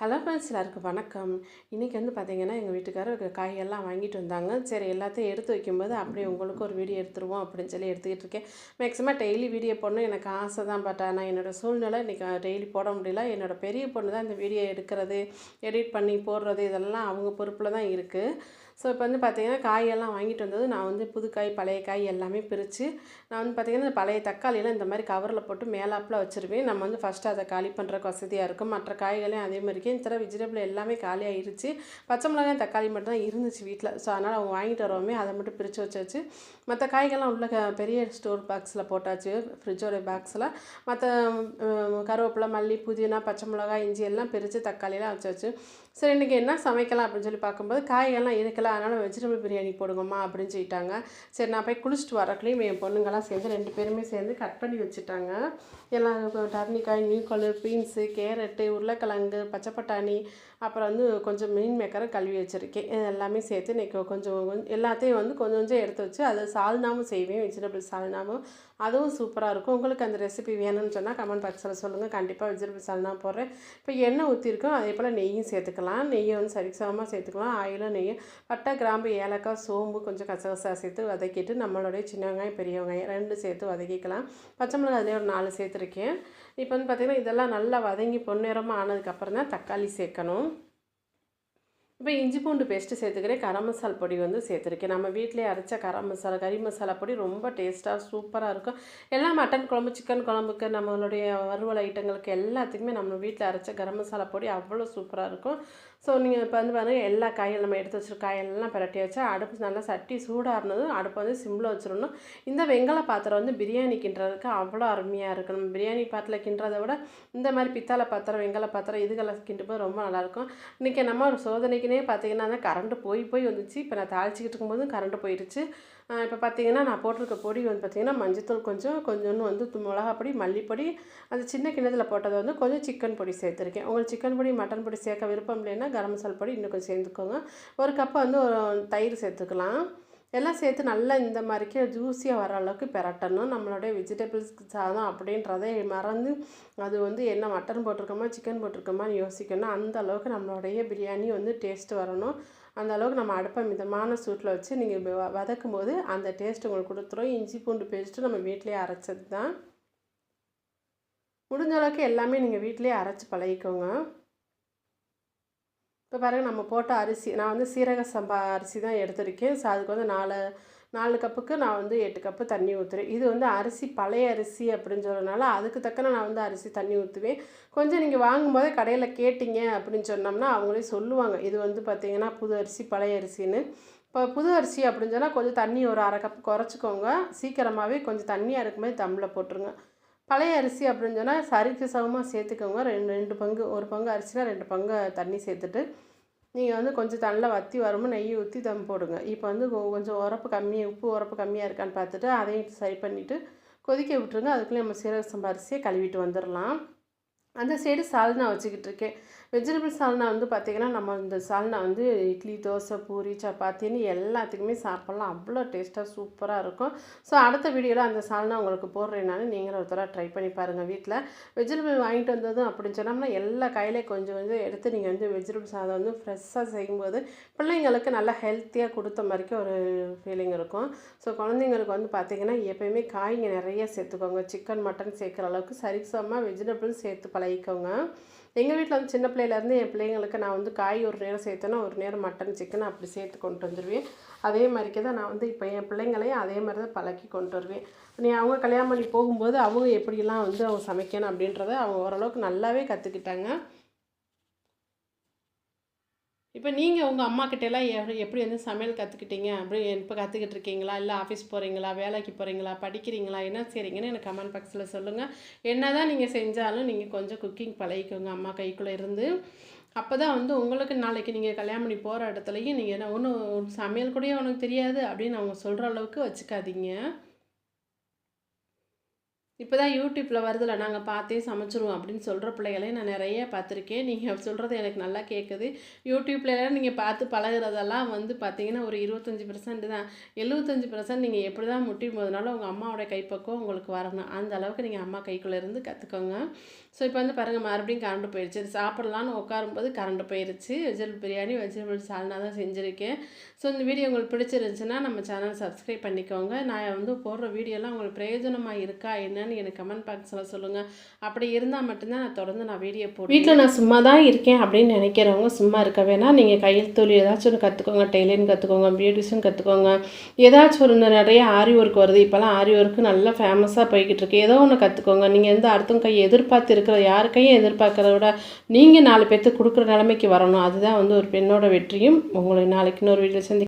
Hello friends எல்லாருக்கும் வணக்கம். இன்றைக்கி வந்து பார்த்திங்கன்னா எங்கள் வீட்டுக்காரர் காயெல்லாம் வாங்கிட்டு வந்தாங்க. சரி எல்லாத்தையும் எடுத்து வைக்கும்போது அப்படியே உங்களுக்கு ஒரு வீடியோ எடுத்துருவோம் அப்படின்னு சொல்லி எடுத்துக்கிட்டு இருக்கேன். மேக்ஸிமம் டெய்லி வீடியோ போடணும். எனக்கு ஆசை தான் பட் ஆனால் என்னோடய சூழ்நிலை இன்றைக்கி டெய்லி போட முடியல. என்னோடய பெரிய பொண்ணு தான் இந்த வீடியோ எடுக்கிறது எடிட் பண்ணி போடுறது இதெல்லாம் அவங்க பொறுப்பில் தான் இருக்குது ஸோ இப்போ வந்து பார்த்திங்கன்னா காயெல்லாம் வாங்கிட்டு வந்தது. நான் வந்து புது காய் பழைய காய் எல்லாமே பிரித்து நான் வந்து பார்த்திங்கன்னா பழைய தக்காளியெல்லாம் இந்த மாதிரி கவரில் போட்டு மேலாப்பில் வச்சுருவேன். நம்ம வந்து ஃபஸ்ட்டு அதை காலி பண்ணுறக்கு வசதியாக இருக்கும். மற்ற காய்களையும் அதே மாதிரி இருக்கும் இந்த வெஜிடபிள் எல்லாமே காலியாகிருச்சு பச்சை மிளகாய் தக்காளி மட்டும் தான் இருந்துச்சு வீட்டில் ஸோ அதனால் அவங்க வாங்கிட்டு வரவுமே அதை மட்டும் பிரித்து வச்சாச்சு. மற்ற காய்கள்லாம் உள்ள க- பெரிய ஸ்டோர் பாக்ஸில் போட்டாச்சு. ஃப்ரிட்ஜோட பாக்ஸில் மற்ற கருவேப்பிலை மல்லி புதினா பச்சை மிளகாய் இஞ்சி எல்லாம் பிரித்து தக்காளியெல்லாம் வச்சாச்சு. சரி இன்றைக்கி என்ன சமைக்கலாம் அப்படின்னு சொல்லி பார்க்கும்போது காய்கள்லாம் இருக்கல அதனால் வெஜிடபிள் பிரியாணி போடுங்கம்மா அப்படின்னு சொல்லிட்டாங்க. சரி நான் போய் குளிச்சுட்டு வரக்குள்ளேயும் என் பொண்ணுங்கள்லாம் சேர்ந்து ரெண்டு பேருமே சேர்ந்து கட் பண்ணி வச்சுட்டாங்க. எல்லாம் இப்போ டர்னிக்காய் நியூக்கொலு பீன்ஸு கேரட்டு உருளைக்கிழங்கு பச்சைப்பட்டாணி அப்புறம் வந்து கொஞ்சம் மீன் மேக்கரை கழுவி வச்சுருக்கேன். எல்லாமே சேர்த்து இன்றைக்கி கொஞ்சம் கொஞ்சம் எல்லாத்தையும் வந்து கொஞ்சம் கொஞ்சம் எடுத்து வச்சு அது சால்னாவும் செய்வேன். வெஜிடபிள் சால்னாவும். அதுவும் சூப்பராக இருக்கும். உங்களுக்கு அந்த ரெசிபி வேணும்னு சொன்னால் கமெண்ட் பாக்ஸில் சொல்லுங்கள் கண்டிப்பாக வெஜிடபிள் சால்னா போடுறேன். இப்போ எண்ணெய் ஊற்றிருக்கோம் அதே போல் நெய்யும் சேர்த்துக்கலாம். நெய்யை வந்து சரிசமமாக சேர்த்துக்கலாம். ஆயிலும் நெய்யும். பட்டை கிராம்பு ஏலக்காய் சோம்பு கொஞ்சம் கசகசா சேர்த்து வதக்கிட்டு நம்மளுடைய சின்ன வெங்காயம் பெரிய வெங்காயம் ரெண்டு சேர்த்து வதக்கிக்கலாம். பச்சை மிளகாய் அதிலே ஒரு நாலு சேர்த்துருக்கேன். இப்போ வந்து பார்த்திங்கன்னா இதெல்லாம் நல்லா வதங்கி பொன்னிறமாக ஆனதுக்கப்புறம் தான் தக்காளி சேர்க்கணும். இப்போ இஞ்சி பூண்டு பேஸ்ட்டு சேர்த்துக்கிறேன். கரம் மசால் பொடி வந்து சேர்த்துருக்கேன். நம்ம வீட்டிலே அரைச்ச கரம் மசாலா கறி மசாலா பொடி ரொம்ப டேஸ்ட்டாக சூப்பராக இருக்கும். எல்லாம் மட்டன் குழம்பு சிக்கன் குழம்புக்கு நம்மளுடைய வறுவல் ஐட்டங்களுக்கு எல்லாத்துக்குமே நம்ம வீட்டில் அரைச்ச கரம் மசாலா பொடி அவ்வளோ சூப்பராக இருக்கும். ஸோ நீங்கள் இப்போ வந்து பாருங்கள் எல்லா காயும் நம்ம எடுத்து வச்சுருக்க காயெல்லாம் பிரட்டி வச்சா அடுப்பு நல்லா சட்டி சூடாக இருந்ததும் அடுப்பை வந்து சிம்மில் வச்சிடணும். இந்த வெங்கல பாத்திரம் வந்து பிரியாணி கிண்டுறதுக்கு அவ்வளோ அருமையாக இருக்கும். நம்ம பிரியாணி பாத்திரம் கிண்டுறதை விட இந்த மாதிரி பித்தளை பாத்திரம் வெங்கல பாத்திரம் இதுகளை கிண்டும்போது ரொம்ப நல்லாயிருக்கும் இன்றைக்கி நம்ம ஒரு சோதனைக்கு சோதனைக்குனே பார்த்தீங்கன்னா கரண்ட்டு போய் போய் வந்துச்சு. இப்போ நான் தாளிச்சிக்கிட்டு இருக்கும்போது கரண்ட்டு போயிடுச்சு. இப்போ பார்த்தீங்கன்னா நான் போட்டிருக்க பொடி வந்து பார்த்தீங்கன்னா மஞ்சத்தூள் கொஞ்சம் கொஞ்சோன்னு வந்து து- மிளகாப்பொடி மல்லிப்பொடி அந்த சின்ன கிண்ணத்தில் போட்டது வந்து கொஞ்சம் சிக்கன் பொடி சேர்த்துருக்கேன். உங்களுக்கு சிக்கன் பொடி மட்டன் பொடி சேர்க்க விருப்பம் இல்லைன்னா கரம் மசாலா பொடி இன்னும் கொஞ்சம் சேர்த்துக்கோங்க ஒரு கப்பை வந்து ஒரு தயிர் சேர்த்துக்கலாம். எல்லாம் சேர்த்து நல்லா இந்த மாதிரிக்கே ஜூஸியாக வர அளவுக்கு பெரட்டணும். நம்மளுடைய வெஜிடபிள்ஸ் சாதம் அப்படின்றதை மறந்து அது வந்து என்ன மட்டன் போட்டிருக்கோமா சிக்கன் போட்டிருக்கோமான்னு யோசிக்கணும். அந்த அளவுக்கு நம்மளுடைய பிரியாணி வந்து டேஸ்ட் வரணும். அந்த அளவுக்கு நம்ம அடுப்பை மிதமான சூட்டில் வச்சு நீங்கள் வதக்கும் போது அந்த டேஸ்ட் உங்களுக்கு கொடுத்துரும். இஞ்சி பூண்டு பேஸ்ட்டு நம்ம வீட்டிலேயே அரைச்சது தான் முடிஞ்ச அளவுக்கு எல்லாமே நீங்கள் வீட்டிலே அரைச்சி பழகிக்கோங்க. இப்போ பாருங்கள் நம்ம போட்ட அரிசி நான் வந்து சீரக சம்பா அரிசி தான் எடுத்திருக்கேன். ஸோ அதுக்கு வந்து நாலு நாலு கப்புக்கு நான் வந்து எட்டு கப்பு தண்ணி ஊற்றுறேன் இது வந்து அரிசி பழைய அரிசி அப்படின்னு சொல்கிறதுனால அதுக்கு தக்கன நான் வந்து அரிசி தண்ணி ஊற்றுவேன் கொஞ்சம் நீங்கள் வாங்கும்போதே கடையில் கேட்டிங்க அப்படின்னு சொன்னோம்னா அவங்களே சொல்லுவாங்க. இது வந்து பார்த்திங்கன்னா புது அரிசி பழைய அரிசின்னு. இப்போ புது அரிசி அப்படின்னு சொன்னால் கொஞ்சம் தண்ணி ஒரு அரை கப் குறைச்சிக்கோங்க. சீக்கிரமாகவே கொஞ்சம் தண்ணியாக இருக்கும்போது தம்மில் போட்டுருங்க. பழைய அரிசி அப்படின்னு சொன்னால் சரிக்கு சமமாக சேர்த்துக்கோங்க. ரெண்டு ரெண்டு பங்கு ஒரு பங்கு அரிசினா ரெண்டு பங்கு தண்ணி சேர்த்துட்டு நீங்கள் வந்து கொஞ்சம் நல்லா வற்றி வரும்போது நெய் ஊற்றி தம் போடுங்க. இப்போ வந்து கொஞ்சம் உரப்பு கம்மியாக உப்பு உரப்பு கம்மியாக இருக்கான்னு பார்த்துட்டு அதையும் சரி பண்ணிவிட்டு கொதிக்க விட்டுருங்க. அதுக்குள்ளே நம்ம சீரக சம்பா அரிசியை கழுவிட்டு வந்துடலாம். அந்த சைடு சால்னா வச்சுக்கிட்டு இருக்கேன் வெஜிடபிள் சால்னா வந்து பார்த்திங்கன்னா நம்ம இந்த சால்னா வந்து இட்லி தோசை பூரி சப்பாத்தின்னு எல்லாத்துக்குமே சாப்பிட்லாம். அவ்வளோ டேஸ்ட்டாக சூப்பராக இருக்கும். ஸோ அடுத்த வீடியோவில் அந்த சால்னா உங்களுக்கு போடுறேனாலும் நீங்களும் ஒரு தடவை ட்ரை பண்ணி பாருங்கள் வீட்டில் வெஜிடபிள் வாங்கிட்டு வந்ததும் அப்படின்னு சொன்னோம்னா எல்லா கையிலையும் கொஞ்சம் கொஞ்சம் எடுத்து நீங்கள் வந்து வெஜிடபிள் சாதம் வந்து ஃப்ரெஷ்ஷாக செய்யும்போது பிள்ளைங்களுக்கு நல்லா ஹெல்த்தியாக கொடுத்த மாதிரிக்கு ஒரு ஃபீலிங் இருக்கும். ஸோ குழந்தைங்களுக்கு வந்து பார்த்திங்கன்னா எப்போயுமே காய்ங்க நிறைய சேர்த்துக்கோங்க. சிக்கன் மட்டன் சேர்க்குற அளவுக்கு சரிசமமாக வெஜிடபிள் சேர்த்து பழகிக்கோங்க எங்கள் வீட்டில் வந்து சின்ன பிள்ளையிலேருந்து என் பிள்ளைங்களுக்கு நான் வந்து காய் ஒரு நேரம் சேர்த்தேன்னா ஒரு நேரம் மட்டன் சிக்கன் அப்படி சேர்த்து கொண்டு வந்துடுவேன் அதே மாதிரிக்கு தான் நான் வந்து இப்போ என் பிள்ளைங்களையும் அதே மாதிரி தான் பழக்கி கொண்டு வருவேன். நீ அவங்க கல்யாணம் பண்ணி போகும்போது அவங்க எப்படிலாம் வந்து அவங்க சமைக்கணும் அப்படின்றத அவங்க ஓரளவுக்கு நல்லாவே கற்றுக்கிட்டாங்க இப்போ நீங்கள் உங்கள் அம்மா எப்படி எப்படி வந்து சமையல் கற்றுக்கிட்டீங்க அப்படி இப்போ கற்றுக்கிட்டு இருக்கீங்களா? இல்லை ஆஃபீஸ் போகிறீங்களா வேலைக்கு போகிறீங்களா படிக்கிறீங்களா? என்ன செய்கிறீங்கன்னு எனக்கு கமெண்ட் பாக்ஸில் சொல்லுங்கள் என்ன தான் நீங்கள் செஞ்சாலும் நீங்கள் கொஞ்சம் குக்கிங் பழகிக்கோங்க அம்மா கைக்குள்ளே இருந்து. அப்போ தான் வந்து உங்களுக்கு நாளைக்கு நீங்கள் கல்யாணம் பண்ணி போகிற இடத்துலையும் நீங்கள் என்ன ஒன்றும் சமையல் கூட உனக்கு தெரியாது அப்படின்னு அவங்க சொல்கிற அளவுக்கு வச்சுக்காதீங்க. இப்போ தான் யூடியூப்பில் வருதுல நாங்கள் பார்த்தே சமைச்சிருவோம் அப்படின்னு சொல்கிற பிள்ளைகளையும் நான் நிறைய பார்த்துருக்கேன். நீங்கள் சொல்கிறது எனக்கு நல்லா கேட்குது யூடியூப்லலாம் நீங்கள் பார்த்து பழகுறதெல்லாம் வந்து பார்த்தீங்கன்னா ஒரு இருபத்தஞ்சி பர்சன்ட் தான். எழுபத்தஞ்சி பர்சன்ட் நீங்கள் எப்படி தான் முட்டி போதுனாலும் உங்கள் அம்மாவோட கைப்பக்கம் உங்களுக்கு வரணும். அந்த அளவுக்கு நீங்கள் அம்மா கைக்குள்ளே இருந்து கற்றுக்கோங்க ஸோ இப்போ வந்து பாருங்கள் மறுபடியும் கரண்ட் போயிடுச்சு அது சாப்பிட்லான்னு உட்காரும்போது கரண்ட் போயிடுச்சு வெஜிடபிள் பிரியாணி வெஜிடபிள் சால்னா தான் செஞ்சுருக்கேன். ஸோ இந்த வீடியோ உங்களுக்கு பிடிச்சிருந்துச்சுன்னா நம்ம சேனல் சப்ஸ்கிரைப் பண்ணிக்கோங்க. நான் வந்து போடுற வீடியோலாம் உங்களுக்கு பிரயோஜனமாக இருக்கா என்னன்னு எனக்கு கமெண்ட் பாக்ஸில் சொல்லுங்கள் அப்படி இருந்தால் மட்டும்தான் நான் தொடர்ந்து நான் வீடியோ போடுவேன். வீட்டில் நான் சும்மா தான் இருக்கேன் அப்படின்னு நினைக்கிறவங்க சும்மா இருக்க வேணாம். நீங்கள் கையில் தொழில் ஏதாச்சும் ஒன்று கற்றுக்கோங்க டெய்லரிங் கற்றுக்கோங்க பியூட்டிஷன் கற்றுக்கோங்க ஏதாச்சும் ஒரு நிறைய ஆரி ஒர்க் வருது. இப்போலாம் ஆரி ஒர்க்கு நல்லா ஃபேமஸாக போய்கிட்டு இருக்கு. ஏதோ ஒன்று கற்றுக்கோங்க நீங்கள் எந்த அடுத்தவங்க கையை எதிர்பார்த்து இருக்கிற யார் கையும் எதிர்பார்க்கறத விட நீங்கள் நாலு பேர்த்துக்கு கொடுக்குற நிலைமைக்கு வரணும். அதுதான் வந்து ஒரு பெண்ணோட வெற்றியும். உங்களை நாளைக்கு இன்னொரு வீட்டில் சந்தி